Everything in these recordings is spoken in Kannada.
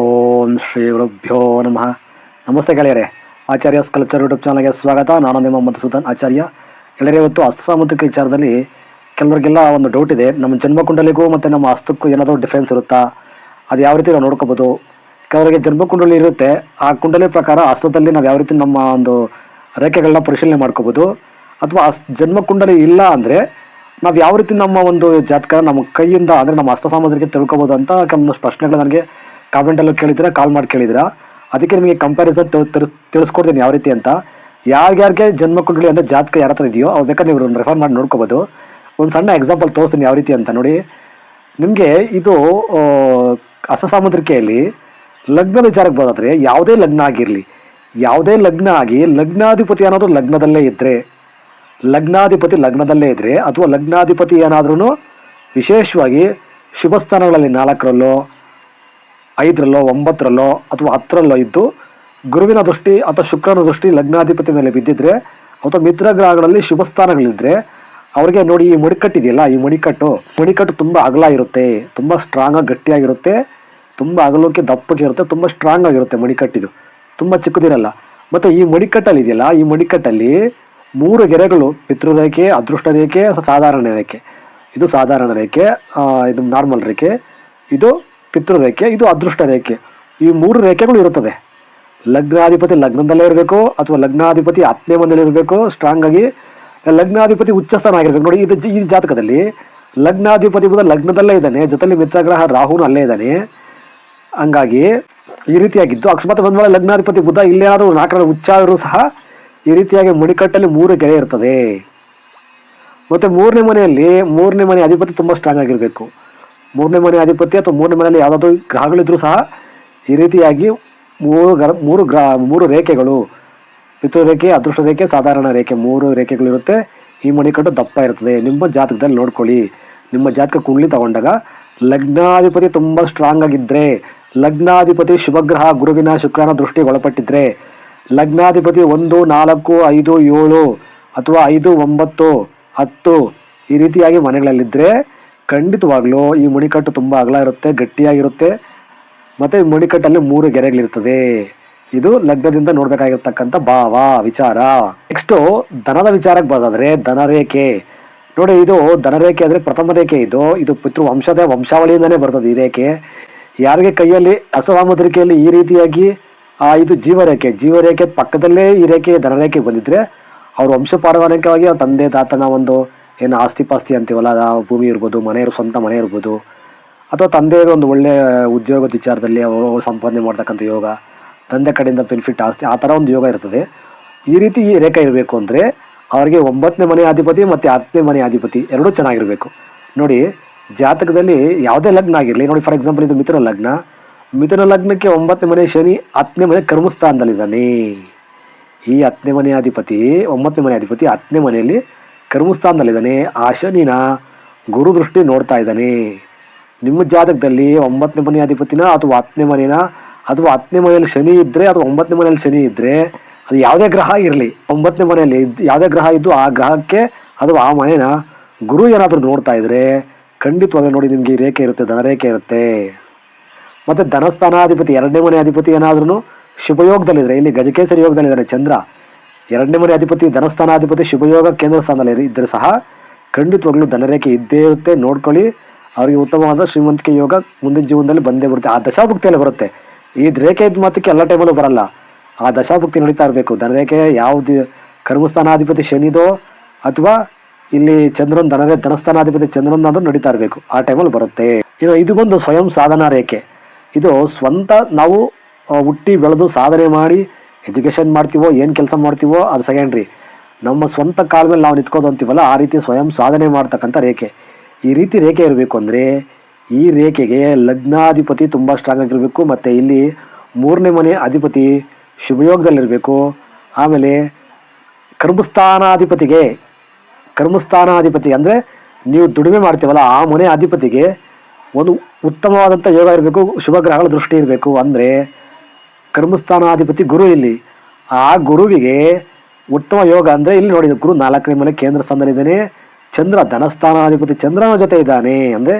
ಓಂ ಶ್ರೀ ಗುರುಭ್ಯೋ ನಮಃ. ನಮಸ್ತೆ ಗೆಳೆಯರೇ. ಆಚಾರ್ಯ ಸ್ಕಲ್ಪ್ಚರ್ ಯೂಟ್ಯೂಬ್ ಚಾನಲ್ಗೆ ಸ್ವಾಗತ. ನಾನು ನಿಮ್ಮ ಮಧುಸೂದನ್ ಆಚಾರ್ಯ. ಗೆಳೆಯರೆ, ಇವತ್ತು ಹಸ್ತಸಾಮುದ್ರಿಕ ವಿಚಾರದಲ್ಲಿ ಕೆಲವರಿಗೆಲ್ಲ ಒಂದು ಡೌಟ್ ಇದೆ. ನಮ್ಮ ಜನ್ಮಕುಂಡಲಿಗೂ ಮತ್ತು ನಮ್ಮ ಹಸ್ತಕ್ಕೂ ಏನಾದರೂ ಡಿಫ್ರೆನ್ಸ್ ಇರುತ್ತಾ? ಅದು ಯಾವ ರೀತಿ ನಾವು ನೋಡ್ಕೋಬೋದು? ಕೆಲವರಿಗೆ ಜನ್ಮಕುಂಡಲಿ ಇರುತ್ತೆ. ಆ ಕುಂಡಲಿ ಪ್ರಕಾರ ಹಸ್ತದಲ್ಲಿ ನಾವು ಯಾವ ರೀತಿ ನಮ್ಮ ಒಂದು ರೇಖೆಗಳನ್ನ ಪರಿಶೀಲನೆ ಮಾಡ್ಕೋಬೋದು? ಅಥವಾ ಜನ್ಮ ಜನ್ಮಕುಂಡಲಿ ಇಲ್ಲ ಅಂದರೆ ನಾವು ಯಾವ ರೀತಿ ನಮ್ಮ ಒಂದು ಜಾತಕ ನಮ್ಮ ಕೈಯಿಂದ, ಅಂದರೆ ನಮ್ಮ ಹಸ್ತ ಸಾಮಗ್ರಿಗೆ ತಿಳ್ಕೊಬೋದು ಅಂತ ಕೆಲವೊಂದು ಪ್ರಶ್ನೆಗಳು ನನಗೆ ಕಾಮೆಂಟಲ್ಲೂ ಕೇಳಿದ್ದೀರಾ ಕಾಲ್ ಮಾಡಿ ಕೇಳಿದ್ದೀರಾ? ಅದಕ್ಕೆ ನಿಮಗೆ ಕಂಪ್ಯಾರಿಸನ್ ತಿಳಿಸ್ಕೊಡ್ತೀನಿ ಯಾವ ರೀತಿ ಅಂತ. ಯಾರ್ಯಾರಿಗೆ ಜನ್ಮಕುಂಡಲಿ ಅಂದರೆ ಜಾತಕ ಯಾರ ಹತ್ರ ಇದೆಯೋ ಅವ್ರು ಬೇಕಾದ್ರೆ ನೀವು ರೆಫರ್ ಮಾಡಿ ನೋಡ್ಕೋಬೋದು. ಒಂದು ಸಣ್ಣ ಎಕ್ಸಾಂಪಲ್ ತೋರಿಸ್ತೀನಿ ಯಾವ ರೀತಿ ಅಂತ ನೋಡಿ. ನಿಮಗೆ ಇದು ಅಸಸಾಮುದ್ರಿಕೆಯಲ್ಲಿ ಲಗ್ನ ವಿಚಾರಕ್ಕೆ ಬರೋದಾದರೆ ಯಾವುದೇ ಲಗ್ನ ಆಗಿರಲಿ, ಯಾವುದೇ ಲಗ್ನ ಆಗಿ ಲಗ್ನಾಧಿಪತಿ ಅನ್ನೋದು ಲಗ್ನದಲ್ಲೇ ಇದ್ದರೆ ಲಗ್ನಾಧಿಪತಿ ಲಗ್ನದಲ್ಲೇ ಇದ್ದರೆ ಅಥವಾ ಲಗ್ನಾಧಿಪತಿ ಏನಾದ್ರೂ ವಿಶೇಷವಾಗಿ ಶುಭ ಸ್ಥಾನಗಳಲ್ಲಿ ನಾಲ್ಕರಲ್ಲೋ ಐದರಲ್ಲೋ, ಒಂಬತ್ತರಲ್ಲೋ ಅಥವಾ ಹತ್ತರಲ್ಲೋ ಇದ್ದು ಗುರುವಿನ ದೃಷ್ಟಿ ಅಥವಾ ಶುಕ್ರನ ದೃಷ್ಟಿ ಲಗ್ನಾಧಿಪತಿ ಮೇಲೆ ಬಿದ್ದಿದ್ರೆ ಅಥವಾ ಮಿತ್ರ ಗ್ರಹಗಳಲ್ಲಿ ಶುಭ ಸ್ಥಾನಗಳಿದ್ರೆ ಅವ್ರಿಗೆ ನೋಡಿ ಈ ಮಣಿಕಟ್ಟಿದೆಯಲ್ಲ ಈ ಮಣಿಕಟ್ಟು ಮಣಿಕಟ್ಟು ತುಂಬ ಅಗಲ ಇರುತ್ತೆ, ತುಂಬ ಸ್ಟ್ರಾಂಗ್ ಆಗಿ ಗಟ್ಟಿಯಾಗಿರುತ್ತೆ, ತುಂಬ ಅಗಲಕ್ಕೆ ದಪ್ಪಕ್ಕೆ ಇರುತ್ತೆ, ತುಂಬ ಸ್ಟ್ರಾಂಗ್ ಆಗಿರುತ್ತೆ ಮಣಿಕಟ್ಟಿದು ತುಂಬ ಚಿಕ್ಕದಿರಲ್ಲ. ಮತ್ತೆ ಈ ಮಣಿಕಟ್ಟಲ್ಲಿ ಇದೆಯಲ್ಲ, ಈ ಮಣಿಕಟ್ಟಲ್ಲಿ ಮೂರು ಗೆರೆಗಳು, ಪಿತೃರೇಖೆ, ಅದೃಷ್ಟ ರೇಖೆ, ಸಾಧಾರಣ ರೇಖೆ. ಇದು ಸಾಧಾರಣ ರೇಖೆ ಇದು ನಾರ್ಮಲ್ ರೇಖೆ. ಇದು ಪಿತೃ ರೇಖೆ ಇದು ಅದೃಷ್ಟ ರೇಖೆ. ಈ ಮೂರು ರೇಖೆಗಳು ಇರುತ್ತದೆ ಲಗ್ನಾಧಿಪತಿ ಲಗ್ನದಲ್ಲೇ ಇರಬೇಕು, ಅಥವಾ ಲಗ್ನಾಧಿಪತಿ ಹತ್ತನೇ ಮನೆಯಲ್ಲಿ ಇರಬೇಕು ಸ್ಟ್ರಾಂಗ್ ಆಗಿ, ಲಗ್ನಾಧಿಪತಿ ಉಚ್ಚಸ್ಥಾನ ಆಗಿರ್ಬೇಕು ನೋಡಿ, ಇದು ಈ ಜಾತಕದಲ್ಲಿ ಲಗ್ನಾಧಿಪತಿ ಕೂಡ ಲಗ್ನದಲ್ಲೇ ಇದ್ದಾನೆ, ಜೊತೆಲಿ ಮಿತ್ರಗ್ರಹ ರಾಹುನು ಅಲ್ಲೇ ಇದ್ದಾನೆ. ಹಂಗಾಗಿ, ಈ ರೀತಿಯಾಗಿದ್ದು, ಅಕಸ್ಮಾತ್ ಬಂದ ಮೇಲೆ ಲಗ್ನಾಧಿಪತಿ ಬುಧ ಇಲ್ಲೇನಾದ್ರೂ ನಾಲ್ಕರ ಉಚ್ಚ ಆದರೂ ಸಹ ಈ ರೀತಿಯಾಗಿ ಮುಡಿಕಟ್ಟಲ್ಲಿ ಮೂರು ಗೆರೆ ಇರ್ತದೆ. ಮತ್ತೆ ಮೂರನೇ ಮನೆಯಲ್ಲಿ, ಮೂರನೇ ಮನೆ ಅಧಿಪತಿ ತುಂಬಾ ಸ್ಟ್ರಾಂಗ್ ಆಗಿರಬೇಕು. ಮೂರನೇ ಮನೆ ಅಧಿಪತಿ ಅಥವಾ ಮೂರನೇ ಮನೆಯಲ್ಲಿ ಯಾವುದಾದ್ರೂ ಗ್ರಹಗಳಿದ್ರೂ ಸಹ ಈ ರೀತಿಯಾಗಿ ಮೂರು ಗ್ರ ಮೂರು ಗ್ರಹ ಮೂರು ರೇಖೆಗಳು. ರೇಖೆ ಅದೃಷ್ಟ ರೇಖೆ ಸಾಧಾರಣ ರೇಖೆ ಮೂರು ರೇಖೆಗಳಿರುತ್ತೆ. ಈ ಮಣಿಕಟ್ಟು ದಪ್ಪ ಇರ್ತದೆ ನಿಮ್ಮ ಜಾತಕದಲ್ಲಿ ನೋಡ್ಕೊಳ್ಳಿ. ನಿಮ್ಮ ಜಾತಕ ಕುಂಡ್ಲಿ ತಗೊಂಡಾಗ ಲಗ್ನಾಧಿಪತಿ ತುಂಬ ಸ್ಟ್ರಾಂಗ್ ಆಗಿದ್ರೆ, ಲಗ್ನಾಧಿಪತಿ ಶುಭಗ್ರಹ, ಗುರುವಿನ ಶುಕ್ರನ ದೃಷ್ಟಿಗೆ ಒಳಪಟ್ಟಿದ್ರೆ, ಲಗ್ನಾಧಿಪತಿ ಒಂದು, ನಾಲ್ಕು, ಐದು, ಏಳು ಅಥವಾ ಐದು, ಒಂಬತ್ತು, ಹತ್ತು ಈ ರೀತಿಯಾಗಿ ಮನೆಗಳಲ್ಲಿದ್ದರೆ ಖಂಡಿತವಾಗ್ಲೂ ಈ ಮಣಿಕಟ್ಟು ತುಂಬ ಅಗಲ ಇರುತ್ತೆ, ಗಟ್ಟಿಯಾಗಿರುತ್ತೆ. ಮತ್ತೆ ಈ ಮಣಿಕಟ್ಟಲ್ಲಿ ಮೂರು ಗೆರೆಗಳಿರ್ತದೆ. ಇದು ಲಗ್ನದಿಂದ ನೋಡ್ಬೇಕಾಗಿರ್ತಕ್ಕಂಥ ಭಾವ, ವಿಚಾರ. ನೆಕ್ಸ್ಟು ದನದ ವಿಚಾರಕ್ಕೆ ಬರೋದಾದ್ರೆ ಧನರೇಖೆ. ನೋಡಿ, ಇದು ಧನರೇಖೆ ಅಂದರೆ ಪ್ರಥಮ ರೇಖೆ ಇದು. ಇದು ಪಿತೃ ವಂಶದ ವಂಶಾವಳಿಯಿಂದನೇ ಬರ್ತದೆ ಈ ರೇಖೆ. ಯಾರಿಗೆ ಕೈಯಲ್ಲಿ ಅಸವಾಮುದ್ರಿಕೆಯಲ್ಲಿ ಈ ರೀತಿಯಾಗಿ, ಆ, ಇದು ಜೀವರೇಖೆ. ಜೀವರೇಖೆ ಪಕ್ಕದಲ್ಲೇ ಈ ರೇಖೆ ಧನರೇಖೆ ಬಂದಿದ್ರೆ, ಅವ್ರ ವಂಶ ಪಾರವಾನಿಕವಾಗಿ ಅವ್ರ ತಂದೆ, ತಾತನ ಒಂದು ಏನು ಆಸ್ತಿ ಪಾಸ್ತಿ ಅಂತೀವಲ್ಲ ಆ ಭೂಮಿ ಇರ್ಬೋದು, ಮನೆ ಇರ್- ಸ್ವಂತ ಮನೆ ಇರ್ಬೋದು. ಅಥವಾ ತಂದೆಯ ಒಂದು ಒಳ್ಳೆಯ ಉದ್ಯೋಗದ ವಿಚಾರದಲ್ಲಿ ಅವರು ಸಂಪಾದನೆ ಮಾಡ್ತಕ್ಕಂಥ ಯೋಗ, ತಂದೆ ಕಡೆಯಿಂದ ಬೆನಿಫಿಟ್ ಆಸ್ತಿ, ಆ ಥರ ಒಂದು ಯೋಗ ಇರ್ತದೆ. ಈ ರೀತಿ ಈ ರೇಖೆ ಇರಬೇಕು ಅಂದರೆ ಅವರಿಗೆ ಒಂಬತ್ತನೇ ಮನೆ ಅಧಿಪತಿ ಮತ್ತು ಹತ್ತನೇ ಮನೆ ಅಧಿಪತಿ ಎರಡೂ ಚೆನ್ನಾಗಿರಬೇಕು. ನೋಡಿ, ಜಾತಕದಲ್ಲಿ ಯಾವುದೇ ಲಗ್ನ ಆಗಿರಲಿ, ನೋಡಿ ಫಾರ್ ಎಕ್ಸಾಂಪಲ್ ಇದು ಮಿಥುನ ಲಗ್ನ. ಮಿಥುನ ಲಗ್ನಕ್ಕೆ ಒಂಬತ್ತನೇ ಮನೆ ಶನಿ, ಹತ್ತನೇ ಮನೆ ಕರ್ಮಸ್ಥಾನದಲ್ಲಿದ್ದಾನೆ. ಈ ಹತ್ತನೇ ಮನೆ ಅಧಿಪತಿ, ಒಂಬತ್ತನೇ ಮನೆ ಅಧಿಪತಿ ಹತ್ತನೇ ಮನೆಯಲ್ಲಿ ಕರ್ಮಸ್ಥಾನದಲ್ಲಿದ್ದಾನೆ. ಆ ಶನಿನ ಗುರು ದೃಷ್ಟಿ ನೋಡ್ತಾ ಇದ್ದಾನೆ. ನಿಮ್ಮ ಜಾತಕದಲ್ಲಿ ಒಂಬತ್ತನೇ ಮನೆ ಅಧಿಪತಿನ ಅಥವಾ ಹತ್ತನೇ ಮನೆನ ಅಥವಾ ಹತ್ತನೇ ಮನೆಯಲ್ಲಿ ಶನಿ ಇದ್ದರೆ ಅಥವಾ ಒಂಬತ್ತನೇ ಮನೆಯಲ್ಲಿ ಶನಿ ಇದ್ದರೆ ಅದು ಯಾವುದೇ ಗ್ರಹ ಇರಲಿ. ಒಂಬತ್ತನೇ ಮನೆಯಲ್ಲಿ ಯಾವುದೇ ಗ್ರಹ ಇದ್ದು ಆ ಗ್ರಹಕ್ಕೆ ಅಥವಾ ಆ ಮನೆನ ಗುರು ಏನಾದರೂ ನೋಡ್ತಾ ಇದ್ರೆ ಖಂಡಿತವಾಗ ನೋಡಿ ನಿಮಗೆ ರೇಖೆ ಇರುತ್ತೆ ಧನರೇಖೆ ಇರುತ್ತೆ. ಮತ್ತೆ ಧನಸ್ಥಾನಾಧಿಪತಿ, ಎರಡನೇ ಮನೆ ಅಧಿಪತಿ ಏನಾದ್ರೂ ಶುಭಯೋಗದಲ್ಲಿದ್ರೆ, ಇಲ್ಲಿ ಗಜಕೇಸರಿ ಯೋಗದಲ್ಲಿದ್ದಾನೆ ಚಂದ್ರ. ಎರಡನೇ ಮನೆ ಅಧಿಪತಿ, ಧನಸ್ಥಾನಾಧಿಪತಿ, ಶುಭಯೋಗ ಕೇಂದ್ರ ಸ್ಥಾನದಲ್ಲಿ ಇದ್ದರೆ ಸಹ ಖಂಡಿತವಾಗ್ಲೂ ಧನರೇಖೆ ಇದ್ದೇ ಇರುತ್ತೆ. ನೋಡ್ಕೊಳ್ಳಿ. ಅವರಿಗೆ ಉತ್ತಮವಾದ ಶ್ರೀಮಂತಿಕೆ ಯೋಗ ಮುಂದಿನ ಜೀವನದಲ್ಲಿ ಬಂದೇ ಬರುತ್ತೆ. ಆ ದಶಾಭುಕ್ತಿಯಲ್ಲಿ ಬರುತ್ತೆ. ಈ ರೇಖೆ ಇದ್ದ ಮಾತಕ್ಕೆ ಎಲ್ಲ ಟೈಮಲ್ಲೂ ಬರಲ್ಲ. ಆ ದಶಾಭುಕ್ತಿ ನಡೀತಾ ಇರಬೇಕು. ಧನರೇಖೆ ಯಾವ್ದು ಕರ್ಮಸ್ಥಾನಾಧಿಪತಿ ಶನಿದೋ ಅಥವಾ ಇಲ್ಲಿ ಚಂದ್ರನ್ ಧನರೇ ಧನಸ್ಥಾನಾಧಿಪತಿ ಚಂದ್ರನ್ ಆದರೂ ನಡೀತಾ ಇರಬೇಕು. ಆ ಟೈಮಲ್ಲಿ ಬರುತ್ತೆ. ಇನ್ನು ಇದು ಬಂದು ಸ್ವಯಂ ಸಾಧನಾ ರೇಖೆ. ಇದು ಸ್ವಂತ ನಾವು ಹುಟ್ಟಿ ಬೆಳೆದು ಸಾಧನೆ ಮಾಡಿ ಎಜುಕೇಶನ್ ಮಾಡ್ತೀವೋ, ಏನು ಕೆಲಸ ಮಾಡ್ತೀವೋ, ಅದು ಸೆಕೆಂಡ್ರಿ ನಮ್ಮ ಸ್ವಂತ ಕಾಲ ಮೇಲೆ ನಾವು ನಿಂತ್ಕೋದು ಅಂತೀವಲ್ಲ, ಆ ರೀತಿ ಸ್ವಯಂ ಸಾಧನೆ ಮಾಡ್ತಕ್ಕಂಥ ರೇಖೆ. ಈ ರೀತಿ ರೇಖೆ ಇರಬೇಕು ಅಂದರೆ, ಈ ರೇಖೆಗೆ ಲಗ್ನಾಧಿಪತಿ ತುಂಬ ಸ್ಟ್ರಾಂಗ್ ಆಗಿರಬೇಕು, ಮತ್ತು ಇಲ್ಲಿ ಮೂರನೇ ಮನೆ ಅಧಿಪತಿ ಶುಭಯೋಗದಲ್ಲಿರಬೇಕು. ಆಮೇಲೆ ಕರ್ಮಸ್ಥಾನಾಧಿಪತಿಗೆ, ಕರ್ಮಸ್ಥಾನಾಧಿಪತಿ ಅಂದರೆ ನೀವು ದುಡಿಮೆ ಮಾಡ್ತೀವಲ್ಲ, ಆ ಮನೆ ಅಧಿಪತಿಗೆ ಒಂದು ಉತ್ತಮವಾದಂಥ ಯೋಗ ಇರಬೇಕು ಶುಭ ಗ್ರಹಗಳ ದೃಷ್ಟಿ ಇರಬೇಕು. ಅಂದರೆ ಕರ್ಮಸ್ಥಾನಾಧಿಪತಿ ಗುರು ಇಲ್ಲಿ. ಆ ಗುರುವಿಗೆ ಉತ್ತಮ ಯೋಗ ಅಂದರೆ ಇಲ್ಲಿ ನೋಡಿದ ಗುರು ನಾಲ್ಕನೇ ಮನೆ ಕೇಂದ್ರ ಸ್ಥಾನದಲ್ಲಿದ್ದಾನೆ ಚಂದ್ರ ಧನಸ್ಥಾನಾಧಿಪತಿ ಚಂದ್ರನ ಜೊತೆ ಇದ್ದಾನೆ ಅಂದರೆ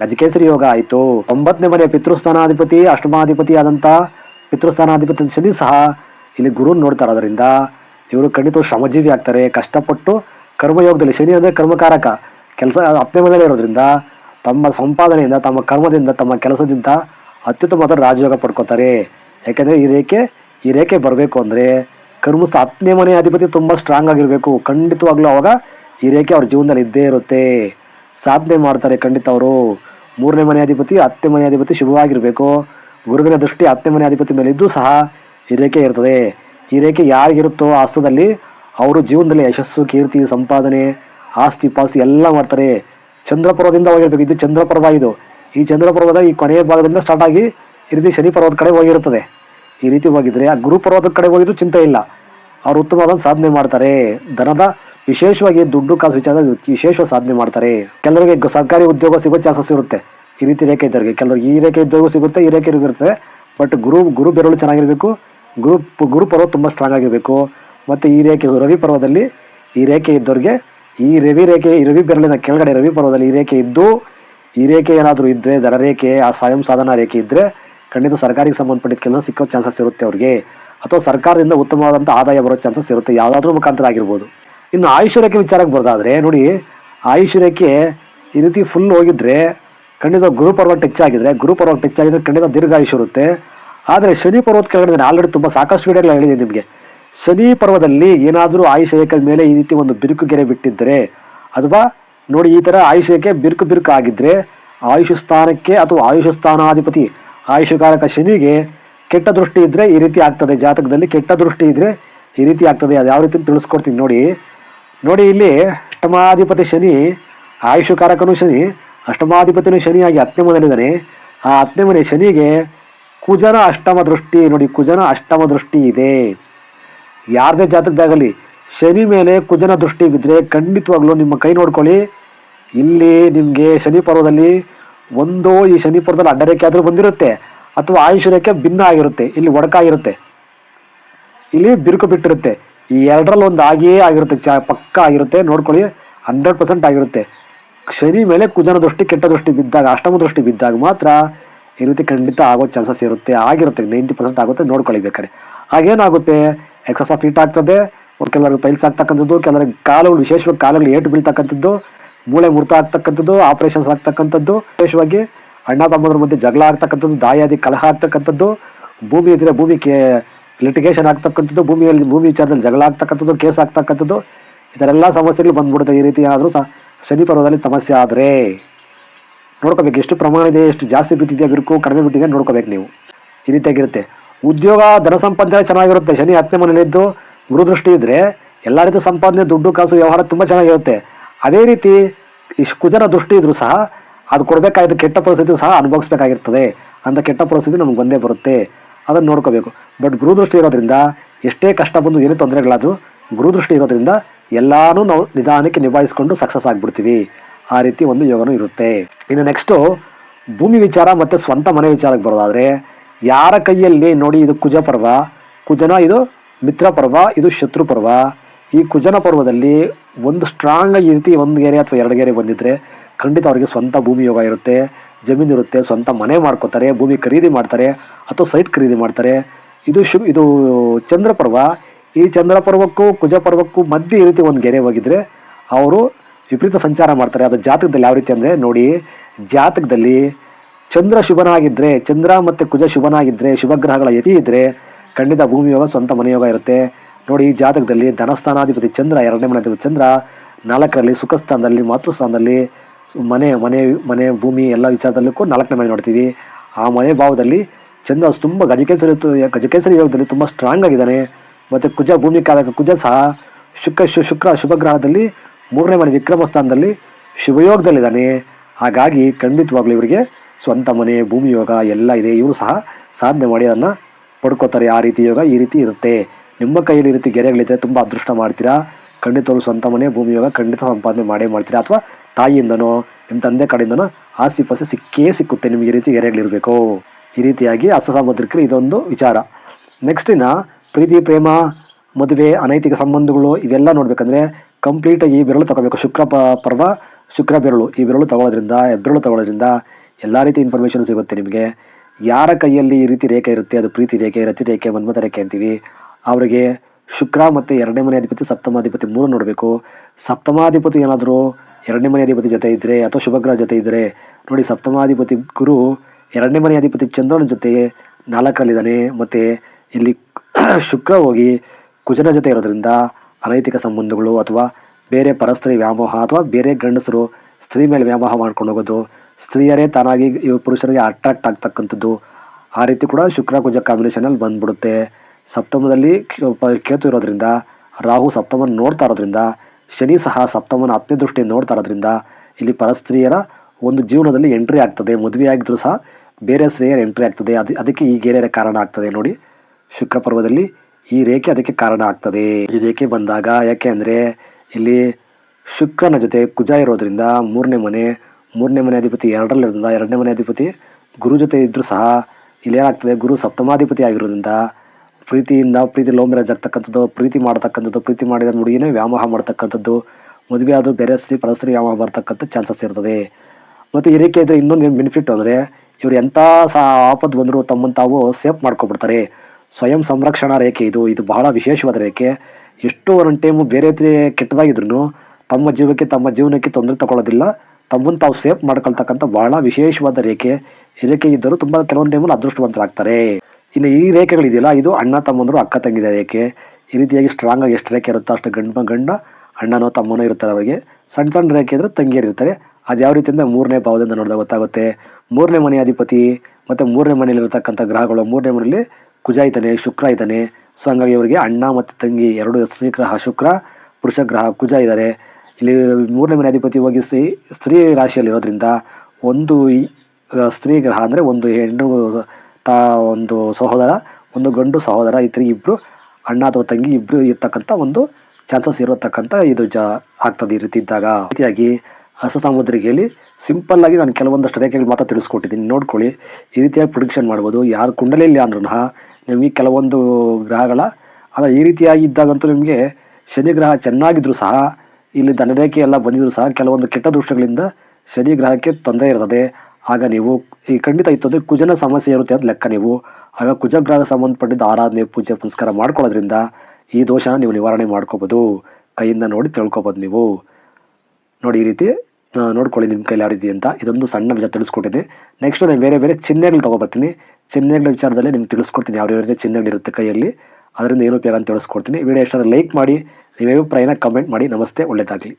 ಗಜಕೇಸರಿ ಯೋಗ ಆಯಿತು. ಒಂಬತ್ತನೇ ಮನೆ ಪಿತೃಸ್ಥಾನಾಧಿಪತಿ, ಅಷ್ಟಮಾಧಿಪತಿ ಆದಂಥ ಪಿತೃಸ್ಥಾನಾಧಿಪತಿ ಶನಿ ಸಹ ಇಲ್ಲಿ ಗುರು ನೋಡ್ತಾರೆ ಅದರಿಂದ. ಇವರು ಖಂಡಿತ ಶ್ರಮಜೀವಿ ಆಗ್ತಾರೆ, ಕಷ್ಟಪಟ್ಟು ಕರ್ಮಯೋಗದಲ್ಲಿ ಶನಿ ಅಂದರೆ ಕರ್ಮಕಾರಕ. ಕೆಲಸ ಹತ್ತನೇ ಮನೆಯಲ್ಲಿ ಇರೋದ್ರಿಂದ ತಮ್ಮ ಸಂಪಾದನೆಯಿಂದ, ತಮ್ಮ ಕರ್ಮದಿಂದ, ತಮ್ಮ ಕೆಲಸದಿಂದ ಅತ್ಯುತ್ತಮವಾದ ರಾಜಯೋಗ ಪಡ್ಕೋತಾರೆ. ಯಾಕೆಂದರೆ ಈ ರೇಖೆ ಈ ರೇಖೆ ಬರಬೇಕು ಅಂದರೆ ಕರ್ಮಸ್ಥ ಹತ್ತನೇ ಮನೆ ಅಧಿಪತಿ ತುಂಬ ಸ್ಟ್ರಾಂಗ್ ಆಗಿರಬೇಕು. ಖಂಡಿತವಾಗ್ಲೂ ಅವಾಗ ಈ ರೇಖೆ ಅವ್ರ ಜೀವನದಲ್ಲಿ ಇದ್ದೇ ಇರುತ್ತೆ. ಸಾಧನೆ ಮಾಡ್ತಾರೆ ಖಂಡಿತ ಅವರು. ಮೂರನೇ ಮನೆ ಅಧಿಪತಿ, ಹತ್ತನೇ ಮನೆ ಅಧಿಪತಿ ಶುಭವಾಗಿರಬೇಕು. ಗುರುವಿನ ದೃಷ್ಟಿ ಹತ್ತನೇ ಮನೆ ಅಧಿಪತಿ ಮೇಲೆ ಇದ್ದು ಸಹ ಈ ರೇಖೆ ಇರ್ತದೆ. ಈ ರೇಖೆ ಯಾರಿಗಿರುತ್ತೋ ಆ ಹಸ್ತದಲ್ಲಿ ಅವರು ಜೀವನದಲ್ಲಿ ಯಶಸ್ಸು, ಕೀರ್ತಿ, ಸಂಪಾದನೆ, ಆಸ್ತಿ, ಪಾಸ್ತಿ ಎಲ್ಲ ಮಾಡ್ತಾರೆ. ಚಂದ್ರಪುರದಿಂದ ಹೋಗಿರ್ಬೇಕು. ಇದು ಚಂದ್ರಪರ್ವ ಇದು. ಈ ಚಂದ್ರಪರ್ವದ ಈ ಕೊನೆಯ ಭಾಗದಿಂದ ಸ್ಟಾರ್ಟ್ ಆಗಿ ಈ ರೀತಿ ಶನಿ ಪರ್ವದ ಕಡೆ ಹೋಗಿರುತ್ತದೆ. ಈ ರೀತಿ ಹೋಗಿದ್ರೆ ಆ ಗುರು ಪರ್ವತದ ಕಡೆ ಹೋಗಿದ್ದು ಚಿಂತೆ ಇಲ್ಲ. ಅವ್ರು ಉತ್ತಮವಾದ ಸಾಧನೆ ಮಾಡ್ತಾರೆ. ಧನದ ವಿಶೇಷವಾಗಿ ದುಡ್ಡು, ಕಾಸು ವಿಚಾರ ವಿಶೇಷ ಸಾಧನೆ ಮಾಡ್ತಾರೆ. ಕೆಲವರಿಗೆ ಸರ್ಕಾರಿ ಉದ್ಯೋಗ ಸಿಗೋ ಚಾನ್ಸಸ್ ಇರುತ್ತೆ. ಈ ರೀತಿ ರೇಖೆ ಇದ್ದವರಿಗೆ. ಕೆಲವರಿಗೆ ಈ ರೇಖೆ ಉದ್ಯೋಗ ಸಿಗುತ್ತೆ, ಈ ರೇಖೆ ಇರುತ್ತೆ ಬಟ್ ಗುರು ಗುರು ಬೆರಳು ಚೆನ್ನಾಗಿರಬೇಕು. ಗುರು ಗುರು ಪರ್ವ ತುಂಬ ಸ್ಟ್ರಾಂಗ್ ಆಗಿರಬೇಕು. ಮತ್ತು ಈ ರೇಖೆ, ರವಿ ಪರ್ವದಲ್ಲಿ ಈ ರೇಖೆ ಇದ್ದವ್ರಿಗೆ, ಈ ರವಿ ರೇಖೆ, ಈ ರವಿ ಬೆರಳಿನ ಕೆಳಗಡೆ ರವಿ ಪರ್ವದಲ್ಲಿ ಈ ರೇಖೆ ಇದ್ದು, ಈ ರೇಖೆ ಏನಾದರೂ ಇದ್ದರೆ ದರ ರೇಖೆ ಆ ಸ್ವಯಂ ಸಾಧನ ರೇಖೆ ಇದ್ದರೆ ಖಂಡಿತ ಸರ್ಕಾರಿಗೆ ಸಂಬಂಧಪಟ್ಟ ಕೆಲಸ ಸಿಕ್ಕೋ ಚಾನ್ಸಸ್ ಇರುತ್ತೆ ಅವ್ರಿಗೆ. ಅಥವಾ ಸರ್ಕಾರದಿಂದ ಉತ್ತಮವಾದಂಥ ಆದಾಯ ಬರೋ ಚಾನ್ಸಸ್ ಇರುತ್ತೆ, ಯಾವುದಾದ್ರೂ ಮುಖಾಂತರ ಆಗಿರ್ಬೋದು. ಇನ್ನು ಆಯುಷ್ಯಕ್ಕೆ ವಿಚಾರಕ್ಕೆ ಬರೋದಾದರೆ, ನೋಡಿ ಆಯುಷ್ಯಕ್ಕೆ ಈ ರೀತಿ ಫುಲ್ ಹೋಗಿದ್ರೆ ಖಂಡಿತ ಗುರು ಪರ್ವ ಟಚ್ ಗುರು ಪರ್ವ ಟಚ್ ಆಗಿದ್ರೆ ಖಂಡಿತ ದೀರ್ಘಾಯುಷ್ ಇರುತ್ತೆ. ಆದರೆ ಶನಿ ಪರ್ವತ ಕೆಳಗಡೆ ಆಲ್ರೆಡಿ ತುಂಬ ಸಾಕಷ್ಟು ವಿಡಿಯೋಗಳು ಹೇಳಿದೆ ನಿಮಗೆ. ಶನಿ ಪರ್ವದಲ್ಲಿ ಏನಾದರೂ ಆಯುಷ್ ಮೇಲೆ ಈ ರೀತಿ ಒಂದು ಬಿರುಕು ಗೆರೆ ಬಿಟ್ಟಿದ್ದರೆ ಅಥವಾ ನೋಡಿ ಈ ಥರ ಆಯುಷ್ಯಕ್ಕೆ ಬಿರುಕು ಬಿರುಕು ಆಗಿದ್ದರೆ ಆಯುಷ್ ಸ್ಥಾನಕ್ಕೆ ಅಥವಾ ಆಯುಷ್ ಸ್ಥಾನಾಧಿಪತಿ ಆಯುಷಕಾರಕ ಶನಿಗೆ ಕೆಟ್ಟ ದೃಷ್ಟಿ ಇದ್ರೆ ಈ ರೀತಿ ಆಗ್ತದೆ. ಜಾತಕದಲ್ಲಿ ಕೆಟ್ಟ ದೃಷ್ಟಿ ಇದ್ರೆ ಈ ರೀತಿ ಆಗ್ತದೆ. ಅದು ಯಾವ ರೀತಿ ತಿಳಿಸ್ಕೊಡ್ತೀನಿ. ನೋಡಿ ನೋಡಿ ಇಲ್ಲಿ ಅಷ್ಟಮಾಧಿಪತಿ ಶನಿ ಆಯುಷಕಾರಕನು ಶನಿ, ಅಷ್ಟಮಾಧಿಪತಿನೂ ಶನಿಯಾಗಿ ಹತ್ತನೇ ಮನೆಯಲ್ಲಿದ್ದಾನೆ ಆ ಹತ್ತನೇ ಮನೆ ಶನಿಗೆ ಕುಜನ ಅಷ್ಟಮ ದೃಷ್ಟಿ, ನೋಡಿ, ಕುಜನ ಅಷ್ಟಮ ದೃಷ್ಟಿ ಇದೆ. ಯಾರದೇ ಜಾತಕದಾಗಲಿ ಶನಿ ಮೇಲೆ ಕುಜನ ದೃಷ್ಟಿ ಬಿದ್ದರೆ ಖಂಡಿತವಾಗ್ಲೂ ನಿಮ್ಮ ಕೈ ನೋಡ್ಕೊಳ್ಳಿ. ಇಲ್ಲಿ ನಿಮಗೆ ಶನಿ ಪರ್ವದಲ್ಲಿ ಒಂದು ಈ ಶನಿಪುರದಲ್ಲಿ ಅಡ್ಡರೇಖೆ ಆದರೂ ಬಂದಿರುತ್ತೆ ಅಥವಾ ಆಯುಷ್ ರೇಖೆ ಭಿನ್ನ ಆಗಿರುತ್ತೆ, ಇಲ್ಲಿ ಒಡಕಾಗಿರುತ್ತೆ. ಇಲ್ಲಿ ಬಿರುಕು ಬಿಟ್ಟಿರುತ್ತೆ. ಈ ಎರಡರಲ್ಲಿ ಒಂದು ಆಗಿಯೇ ಆಗಿರುತ್ತೆ, ಚ ಪಕ್ಕ ಆಗಿರುತ್ತೆ, ನೋಡ್ಕೊಳ್ಳಿ, ಹಂಡ್ರೆಡ್ ಪರ್ಸೆಂಟ್ ಆಗಿರುತ್ತೆ. ಶನಿ ಮೇಲೆ ಕುಜನ ದೃಷ್ಟಿ, ಕೆಟ್ಟ ದೃಷ್ಟಿ ಬಿದ್ದಾಗ, ಅಷ್ಟಮ ದೃಷ್ಟಿ ಬಿದ್ದಾಗ ಮಾತ್ರ ಈ ರೀತಿ ಖಂಡಿತ ಆಗೋ ಚಾನ್ಸಸ್ ಇರುತ್ತೆ, ಆಗಿರುತ್ತೆ, ನೈಂಟಿ ಪರ್ಸೆಂಟ್ ಆಗುತ್ತೆ, ನೋಡ್ಕೊಳ್ಳಿ ಬೇಕಾದ್ರೆ. ಎಕ್ಸಸ್ ಆಫ್ ಹೀಟ್ ಆಗ್ತದೆ ಕೆಲವರಿಗೆ ಪೈಲ್ಸ್ ಆಗ್ತಕ್ಕಂಥದ್ದು, ಕೆಲವರಿಗೆ ಕಾಲುಗಳು, ವಿಶೇಷವಾಗಿ ಕಾಲುಗಳು ಏಟು ಬೀಳ್ತಕ್ಕಂಥದ್ದು ಮೂಳೆ ಮುರಿತ ಆಗ್ತಕ್ಕಂಥದ್ದು ಆಪರೇಷನ್ಸ್ ಆಗ್ತಕ್ಕಂಥದ್ದು, ವಿಶೇಷವಾಗಿ ಅಣ್ಣ ತಮ್ಮದ್ರ ಮಧ್ಯೆ ಜಗಳ ಆಗ್ತಕ್ಕಂಥದ್ದು, ದಾಯಾದಿ ಕಲಹ ಆಗ್ತಕ್ಕಂಥದ್ದು, ಭೂಮಿ ಇದ್ರೆ ಭೂಮಿಗೆ ಲಿಟಿಗೇಷನ್ ಆಗ್ತಕ್ಕಂಥದ್ದು, ಭೂಮಿಯಲ್ಲಿ, ಭೂಮಿ ವಿಚಾರದಲ್ಲಿ ಜಗಳ ಆಗ್ತಕ್ಕಂಥದ್ದು, ಕೇಸ್ ಆಗ್ತಕ್ಕಂಥದ್ದು ಇದರೆಲ್ಲ ಸಮಸ್ಯೆಗಳು ಬಂದ್ಬಿಡುತ್ತೆ ಈ ರೀತಿ ಏನಾದರೂ ಸಹ ಶನಿ ಪರ್ವದಲ್ಲಿ ಸಮಸ್ಯೆ ಆದರೆ ನೋಡ್ಕೋಬೇಕು, ಎಷ್ಟು ಪ್ರಮಾಣ ಇದೆ, ಎಷ್ಟು ಜಾಸ್ತಿ ಬಿಟ್ಟಿದೆಯಾ ಬಿರುಕು ಕಡಿಮೆ ಬಿಟ್ಟಿದೆ ನೋಡ್ಕೋಬೇಕು ನೀವು. ಈ ರೀತಿಯಾಗಿರುತ್ತೆ. ಉದ್ಯೋಗ, ಧನ ಸಂಪಾದನೆ ಚೆನ್ನಾಗಿರುತ್ತೆ, ಶನಿ ಹತ್ತನೇ ಮನೇಲಿದ್ದು ಗುರುದೃಷ್ಟಿ ಇದ್ದರೆ ಎಲ್ಲ ರೀತಿಯ ಸಂಪಾದನೆ, ದುಡ್ಡು, ಕಾಸು, ವ್ಯವಹಾರ ತುಂಬ ಚೆನ್ನಾಗಿರುತ್ತೆ. ಅದೇ ರೀತಿ ಇಷ್ಟು ಕುಜನ ದೃಷ್ಟಿ ಇದ್ರೂ ಸಹ ಅದು ಕೊಡಬೇಕಾದ ಕೆಟ್ಟ ಪರಿಸ್ಥಿತಿ ಸಹ ಅನುಭವಿಸ್ಬೇಕಾಗಿರ್ತದೆ ಅಂತ ಕೆಟ್ಟ ಪರಿಸ್ಥಿತಿ ನಮ್ಗೆ ಬಂದೇ ಬರುತ್ತೆ. ಅದನ್ನು ನೋಡ್ಕೋಬೇಕು. ಬಟ್ ಗುರುದೃಷ್ಟಿ ಇರೋದ್ರಿಂದ ಎಷ್ಟೇ ಕಷ್ಟ ಬಂದು ಏನೇ ತೊಂದರೆಗಳಾದರೂ ಗುರುದೃಷ್ಟಿ ಇರೋದ್ರಿಂದ ಎಲ್ಲಾನು ನಾವು ನಿಧಾನಕ್ಕೆ ನಿಭಾಯಿಸ್ಕೊಂಡು ಸಕ್ಸಸ್ ಆಗಿಬಿಡ್ತೀವಿ. ಆ ರೀತಿ ಒಂದು ಯೋಗನೂ ಇರುತ್ತೆ. ಇನ್ನು ನೆಕ್ಸ್ಟು ಭೂಮಿ ವಿಚಾರ ಮತ್ತು ಸ್ವಂತ ಮನೆ ವಿಚಾರಕ್ಕೆ ಬರೋದಾದರೆ ಯಾರ ಕೈಯಲ್ಲಿ ನೋಡಿ ಇದು ಕುಜ ಪರ್ವ, ಕುಜನ ಇದು ಮಿತ್ರ ಪರ್ವ, ಇದು ಶತ್ರು ಪರ್ವ ಈ ಕುಜನ ಪರ್ವದಲ್ಲಿ ಒಂದು ಸ್ಟ್ರಾಂಗ್ ಆಗಿ ರೀತಿ ಒಂದು ಗೆರೆ ಅಥವಾ ಎರಡು ಗೆರೆ ಬಂದಿದ್ದರೆ ಖಂಡಿತ ಅವರಿಗೆ ಸ್ವಂತ ಭೂಮಿ ಯೋಗ ಇರುತ್ತೆ, ಜಮೀನು ಇರುತ್ತೆ, ಸ್ವಂತ ಮನೆ ಮಾಡ್ಕೋತಾರೆ, ಭೂಮಿ ಖರೀದಿ ಮಾಡ್ತಾರೆ ಅಥವಾ ಸೈಟ್ ಖರೀದಿ ಮಾಡ್ತಾರೆ. ಇದು ಶು ಇದು ಚಂದ್ರ ಪರ್ವ. ಈ ಚಂದ್ರ ಪರ್ವಕ್ಕೂ ಕುಜ ಪರ್ವಕ್ಕೂ ಮಧ್ಯೆ ಈ ರೀತಿ ಒಂದು ಗೆರೆ ಹೋಗಿದ್ರೆ ಅವರು ವಿಪರೀತ ಸಂಚಾರ ಮಾಡ್ತಾರೆ. ಅದು ಜಾತಕದಲ್ಲಿ ಯಾವ ರೀತಿ ಅಂದರೆ ನೋಡಿ, ಜಾತಕದಲ್ಲಿ ಚಂದ್ರ ಶುಭನಾಗಿದ್ದರೆ ಚಂದ್ರ ಮತ್ತು ಕುಜ ಶುಭನಾಗಿದ್ದರೆ ಶುಭಗ್ರಹಗಳ ಯತಿ ಇದ್ದರೆ ಖಂಡಿತ ಭೂಮಿ ಯೋಗ, ಸ್ವಂತ ಮನೆಯೋಗ ಇರುತ್ತೆ. ನೋಡಿ, ಈ ಜಾತಕದಲ್ಲಿ ಧನಸ್ಥಾನಾಧಿಪತಿ ಚಂದ್ರ, ಎರಡನೇ ಮನೆ ಚಂದ್ರ, ನಾಲ್ಕರಲ್ಲಿ ಸುಖ ಸ್ಥಾನದಲ್ಲಿ ಮಾತೃ ಸ್ಥಾನದಲ್ಲಿ ಮನೆ ಮನೆ ಮನೆ, ಭೂಮಿ ಎಲ್ಲ ವಿಚಾರದಲ್ಲೂ ನಾಲ್ಕನೇ ಮನೆ ನೋಡ್ತೀವಿ. ಆ ಮನೆ ಭಾವದಲ್ಲಿ ಚಂದ್ರ ತುಂಬ ಗಜಕೇಸರಿ ಗಜಕೇಸರಿ ಯೋಗದಲ್ಲಿ ತುಂಬ ಸ್ಟ್ರಾಂಗ್ ಆಗಿದ್ದಾನೆ. ಮತ್ತು ಕುಜ ಭೂಮಿ ಕಾಲಕ ಕುಜ ಸಹ ಶುಕ್ರ, ಶು, ಶುಕ್ರ ಶುಭ ಗ್ರಹದಲ್ಲಿ ಮೂರನೇ ಮನೆ ವಿಕ್ರಮ ಸ್ಥಾನದಲ್ಲಿ ಶುಭಯೋಗದಲ್ಲಿದ್ದಾನೆ ಹಾಗಾಗಿ ಖಂಡಿತವಾಗ್ಲೂ ಇವರಿಗೆ ಸ್ವಂತ ಮನೆ, ಭೂಮಿ ಯೋಗ ಎಲ್ಲ ಇದೆ. ಇವರು ಸಹ ಸಾಧನೆ ಮಾಡಿ ಅದನ್ನು ಪಡ್ಕೋತಾರೆ. ಆ ರೀತಿ ಯೋಗ ಈ ರೀತಿ ಇರುತ್ತೆ. ನಿಮ್ಮ ಕೈಯಲ್ಲಿ ರೀತಿ ಗೆರೆಗಳಿದ್ರೆ ತುಂಬ ಅದೃಷ್ಟ ಮಾಡ್ತೀರಾ? ಖಂಡಿತವಾಗ್ಲೂ ಸ್ವಂತ ಮನೆ, ಭೂಮಿ ಯೋಗ ಖಂಡಿತ ಸಂಪಾದನೆ ಮಾಡೇ ಮಾಡ್ತೀರಾ? ಅಥವಾ ತಾಯಿಯಿಂದನೋ, ನಿಮ್ಮ ತಂದೆ ಕಡೆಯಿಂದನೋ ಆಸ್ತಿ ಪಾಸ್ತಿ ಸಿಕ್ಕೇ ಸಿಕ್ಕುತ್ತೆ, ನಿಮಗೆ ಈ ರೀತಿ ಗೆರೆಗಳಿರಬೇಕು. ಈ ರೀತಿಯಾಗಿ ಅಸಸಾಮದ್ರಿಕರು ಇದೊಂದು ವಿಚಾರ. ನೆಕ್ಸ್ಟ್ ಇನ್ನ ಪ್ರೀತಿ, ಪ್ರೇಮ, ಮದುವೆ, ಅನೈತಿಕ ಸಂಬಂಧಗಳು ಇವೆಲ್ಲ ನೋಡ್ಬೇಕಂದ್ರೆ ಕಂಪ್ಲೀಟ್ ಈ ಬೆರಳು ತಗೋಬೇಕು. ಶುಕ್ರ ಪರ್ವ, ಶುಕ್ರ ಬೆರಳು. ಈ ಬೆರಳು ತಗೊಳ್ಳೋದ್ರಿಂದ ಹೆಬ್ಬೆರಳು ತಗೊಳ್ಳೋದ್ರಿಂದ ಎಲ್ಲ ರೀತಿ ಇನ್ಫಾರ್ಮೇಷನ್ ಸಿಗುತ್ತೆ ನಿಮಗೆ. ಯಾರ ಕೈಯಲ್ಲಿ ಈ ರೀತಿ ರೇಖೆ ಇರುತ್ತೆ? ಅದು ಪ್ರೀತಿ ರೇಖೆ, ರತಿ ರೇಖೆ, ಮನ್ಮಥ ರೇಖೆ ಅಂತೀವಿ. ಅವರಿಗೆ ಶುಕ್ರ ಮತ್ತು ಎರಡನೇ ಮನೆ ಅಧಿಪತಿ, ಸಪ್ತಮಾಧಿಪತಿ ಮೂರು ನೋಡಬೇಕು. ಸಪ್ತಮಾಧಿಪತಿ ಏನಾದರೂ ಎರಡನೇ ಮನೆ ಅಧಿಪತಿ ಜೊತೆ ಇದ್ದರೆ ಅಥವಾ ಶುಭಗ್ರಹ ಜೊತೆ ಇದ್ದರೆ ನೋಡಿ ಸಪ್ತಮಾಧಿಪತಿ ಗುರು ಎರಡನೇ ಮನೆ ಅಧಿಪತಿ ಚಂದ್ರನ ಜೊತೆ ನಾಲ್ಕರಲ್ಲಿದ್ದಾನೆ. ಮತ್ತು ಇಲ್ಲಿ ಶುಕ್ರ ಹೋಗಿ ಕುಜನ ಜೊತೆ ಇರೋದ್ರಿಂದ ಅನೈತಿಕ ಸಂಬಂಧಗಳು ಅಥವಾ ಬೇರೆ ಪರಸ್ತ್ರೀ ವ್ಯಾಮೋಹ ಅಥವಾ ಬೇರೆ ಗಂಡಸರು ಸ್ತ್ರೀ ಮೇಲೆ ವ್ಯಾಮೋಹ ಮಾಡ್ಕೊಂಡು ಹೋಗೋದು, ಸ್ತ್ರೀಯರೇ ತಾನಾಗಿ ಇವ್ ಪುರುಷರಿಗೆ ಅಟ್ರಾಕ್ಟ್ ಆಗ್ತಕ್ಕಂಥದ್ದು, ಆ ರೀತಿ ಕೂಡ ಶುಕ್ರ ಕುಜ ಕಾಂಬಿನೇಷನಲ್ಲಿ ಬಂದ್ಬಿಡುತ್ತೆ. ಸಪ್ತಮದಲ್ಲಿ ಕೇತು ಇರೋದ್ರಿಂದ, ರಾಹು ಸಪ್ತಮನ ನೋಡ್ತಾ ಇರೋದ್ರಿಂದ, ಶನಿ ಸಹ ಸಪ್ತಮನ ಆತ್ಮೀಯ ದೃಷ್ಟಿ ನೋಡ್ತಾ ಇರೋದ್ರಿಂದ, ಇಲ್ಲಿ ಪರಸ್ತ್ರೀಯರ ಒಂದು ಜೀವನದಲ್ಲಿ ಎಂಟ್ರಿ ಆಗ್ತದೆ ಮದುವೆ ಆಗಿದ್ರು ಸಹ ಬೇರೆ ಸ್ತ್ರೀಯರ ಎಂಟ್ರಿ ಆಗ್ತದೆ. ಅದು ಅದಕ್ಕೆ ಈ ಗೆರೆಯ ಕಾರಣ ಆಗ್ತದೆ ನೋಡಿ. ಶುಕ್ರ ಪರ್ವದಲ್ಲಿ ಈ ರೇಖೆ ಅದಕ್ಕೆ ಕಾರಣ ಆಗ್ತದೆ. ಈ ರೇಖೆ ಬಂದಾಗ ಯಾಕೆ ಅಂದರೆ ಇಲ್ಲಿ ಶುಕ್ರನ ಜೊತೆ ಕುಜ ಇರೋದ್ರಿಂದ ಮೂರನೇ ಮನೆ ಮೂರನೇ ಮನೆ ಅಧಿಪತಿ ಎರಡರಲ್ಲಿರೋದ್ರಿಂದ ಎರಡನೇ ಮನೆ ಅಧಿಪತಿ ಗುರು ಜೊತೆ ಇದ್ದರೂ ಸಹ ಇಲ್ಲಿ ಏನಾಗ್ತದೆ, ಗುರು ಸಪ್ತಮಾಧಿಪತಿ ಆಗಿರೋದ್ರಿಂದ ಪ್ರೀತಿಯಿಂದ ಪ್ರೀತಿ ಲವ್ ಮ್ಯಾರೇಜ್ ಆಗ್ತಕ್ಕಂಥದ್ದು ಪ್ರೀತಿ ಮಾಡ್ತಕ್ಕಂಥದ್ದು, ಪ್ರೀತಿ ಮಾಡಿದ ಹುಡುಗಿನೇ ವ್ಯಾಮೋಹ ಮಾಡ್ತಕ್ಕಂಥದ್ದು, ಮದುವೆ ಅದು ಬೇರೆ ಸ್ತ್ರೀ, ಪರಸ್ತ್ರೀ ವ್ಯಾಮೋಹ ಬರ್ತಕ್ಕಂಥ ಚಾನ್ಸಸ್ ಇರ್ತದೆ. ಮತ್ತು ಈ ರೀತಿ ಇನ್ನೊಂದು ಏನು ಬೆನಿಫಿಟ್ ಅಂದರೆ, ಇವರು ಎಂಥ ಸಹ ಆಪತ್ತು ಬಂದರೂ ತಮ್ಮನ್ನು ತಾವು ಸೇಫ್ ಮಾಡ್ಕೊಬಿಡ್ತಾರೆ. ಸ್ವಯಂ ಸಂರಕ್ಷಣಾ ರೇಖೆ ಇದು ಇದು ಬಹಳ ವಿಶೇಷವಾದ ರೇಖೆ. ಎಷ್ಟೋ ಒಂದು ಟೈಮು ಬೇರೆ ಕೆಟ್ಟದಾಗಿದ್ರು ತಮ್ಮ ಜೀವಕ್ಕೆ, ತಮ್ಮ ಜೀವನಕ್ಕೆ ತೊಂದರೆ ತಗೊಳ್ಳೋದಿಲ್ಲ ತಮ್ಮನ್ನು ತಾವು ಸೇಫ್ ಮಾಡ್ಕೊಳ್ತಕ್ಕಂಥ ಬಹಳ ವಿಶೇಷವಾದ ರೇಖೆ. ಇದಕ್ಕೆ ಇದ್ದರೂ ತುಂಬ ಕೆಲವೊಂದು ಟೈಮಲ್ಲಿ ಅದೃಷ್ಟವಂತರಾಗ್ತಾರೆ. ಇನ್ನು ಈ ರೇಖೆಗಳಿದೆಯಲ್ಲ, ಇದು ಅಣ್ಣ ತಮ್ಮಂದರು ಅಕ್ಕ ತಂಗಿದೆ ರೇಖೆ ಈ ರೀತಿಯಾಗಿ ಸ್ಟ್ರಾಂಗ್ ಆಗಿ ಎಷ್ಟು ರೇಖೆ ಇರುತ್ತೋ ಅಷ್ಟು ಗಂಡ ಗಂಡ ಅಣ್ಣನೋ ತಮ್ಮನೋ ಇರ್ತಾರೆ ಅವರಿಗೆ. ಸಣ್ಣ ಸಣ್ಣ ರೇಖೆ ಇದ್ರೆ ತಂಗಿಯರು ಇರ್ತಾರೆ. ಅದು ಯಾವ ರೀತಿಯಿಂದ? ಮೂರನೇ ಭಾವದಿಂದ ನೋಡಿದಾಗ ಗೊತ್ತಾಗುತ್ತೆ. ಮೂರನೇ ಮನೆ ಅಧಿಪತಿ ಮತ್ತು ಮೂರನೇ ಮನೆಯಲ್ಲಿರತಕ್ಕಂಥ ಗ್ರಹಗಳು. ಮೂರನೇ ಮನೆಯಲ್ಲಿ ಕುಜ ಇದ್ದಾನೆ, ಶುಕ್ರ ಇದ್ದಾನೆ. ಸೊ ಹಂಗಾಗಿ ಅವರಿಗೆ ಅಣ್ಣ ಮತ್ತು ತಂಗಿ ಎರಡು ಸ್ತ್ರೀ ಗ್ರಹ, ಶುಕ್ರ, ಪುರುಷ ಗ್ರಹ, ಕುಜ ಇದ್ದಾರೆ. ಇಲ್ಲಿ ಮೂರನೇ ಮನೆ ಅಧಿಪತಿ ಹೋಗಿ ಸ್ತ್ರೀ ಸ್ತ್ರೀ ರಾಶಿಯಲ್ಲಿರೋದ್ರಿಂದ ಒಂದು ಸ್ತ್ರೀ ಗ್ರಹ ಅಂದರೆ ಒಂದು ಹೆಣ್ಣು ತಾ ಒಂದು ಸಹೋದರ, ಒಂದು ಗಂಡು ಸಹೋದರ ಥರ ಇಬ್ಬರು ಅಣ್ಣ ಅಥವಾ ತಂಗಿ ಇಬ್ಬರು ಇರ್ತಕ್ಕಂಥ ಒಂದು ಚಾನ್ಸಸ್ ಇರತಕ್ಕಂಥ ಇದು ಜ ಆಗ್ತದೆ ಈ ರೀತಿ ಇದ್ದಾಗ. ರೀತಿಯಾಗಿ ಸಿಂಪಲ್ ಆಗಿ ನಾನು ಕೆಲವೊಂದಷ್ಟು ರೇಖೆಗಳು ಮಾತ್ರ ತಿಳಿಸ್ಕೊಟ್ಟಿದ್ದೀನಿ. ನೋಡ್ಕೊಳ್ಳಿ, ಈ ರೀತಿಯಾಗಿ ಪ್ರೊಡಿಕ್ಷನ್ ಮಾಡ್ಬೋದು. ಯಾರು ಕುಂಡಲಿಯಲ್ಲಿ ಅಂದ್ರೂ ನಿಮಗೆ ಕೆಲವೊಂದು ಗ್ರಹಗಳ, ಅಲ್ಲ ಈ ರೀತಿಯಾಗಿ ಇದ್ದಾಗಂತೂ ನಿಮಗೆ ಶನಿ ಗ್ರಹ ಚೆನ್ನಾಗಿದ್ರು ಸಹ ಇಲ್ಲಿ ಧನರೇಖೆ ಎಲ್ಲ ಬಂದಿದ್ರು ಸಹ ಕೆಲವೊಂದು ಕೆಟ್ಟ ದೃಷ್ಟಿಗಳಿಂದ ಶನಿ ಗ್ರಹಕ್ಕೆ ತೊಂದರೆ ಇರ್ತದೆ. ಆಗ ನೀವು ಈ ಖಂಡಿತ ಇತ್ತಂದ್ರೆ ಕುಜನ ಸಮಸ್ಯೆ ಇರುತ್ತೆ ಅಂತ ಲೆಕ್ಕ ನೀವು. ಆಗ ಕುಜಗ್ರಹ ಸಂಬಂಧಪಟ್ಟಿದ್ದ ಆರಾಧನೆ, ಪೂಜೆ, ಪುನಸ್ಕಾರ ಮಾಡ್ಕೊಳ್ಳೋದ್ರಿಂದ ಈ ದೋಷನ ನೀವು ನಿವಾರಣೆ ಮಾಡ್ಕೋಬೋದು. ಕೈಯಿಂದ ನೋಡಿ ತಿಳ್ಕೊಬೋದು ನೀವು. ನೋಡಿ ಈ ರೀತಿ ನೋಡ್ಕೊಳ್ಳಿ ನಿಮ್ಮ ಕೈಲಿ ಯಾವ ಅಂತ. ಇದೊಂದು ಸಣ್ಣ ವಿಚಾರ ತಿಳಿಸ್ಕೊಟ್ಟಿದ್ದೆ. ನೆಕ್ಸ್ಟ್ ನಾನು ಬೇರೆ ಬೇರೆ ಚಿಹ್ನೆಗಳು ತೊಗೊಬರ್ತೀನಿ. ಚಿಹ್ನೆಗಳ ವಿಚಾರದಲ್ಲಿ ನಿಮ್ಗೆ ತಿಳಿಸ್ಕೊಡ್ತೀನಿ ಯಾವ ರೀತಿ ಚಿಹ್ನೆಗಳಿರುತ್ತೆ ಕೈಯಲ್ಲಿ. ಅದರಿಂದ ಏನು ಉಪಯೋಗ ಅಂತ ತಿಳಿಸ್ಕೊಡ್ತೀನಿ. ವಿಡಿಯೋ ಇಷ್ಟ ಲೈಕ್ ಮಾಡಿ ನೀವೇ ಅಭಿಪ್ರಾಯನ ಕಮೆಂಟ್ ಮಾಡಿ. ನಮಸ್ತೆ ಒಳ್ಳೆಯದಾಗಲಿ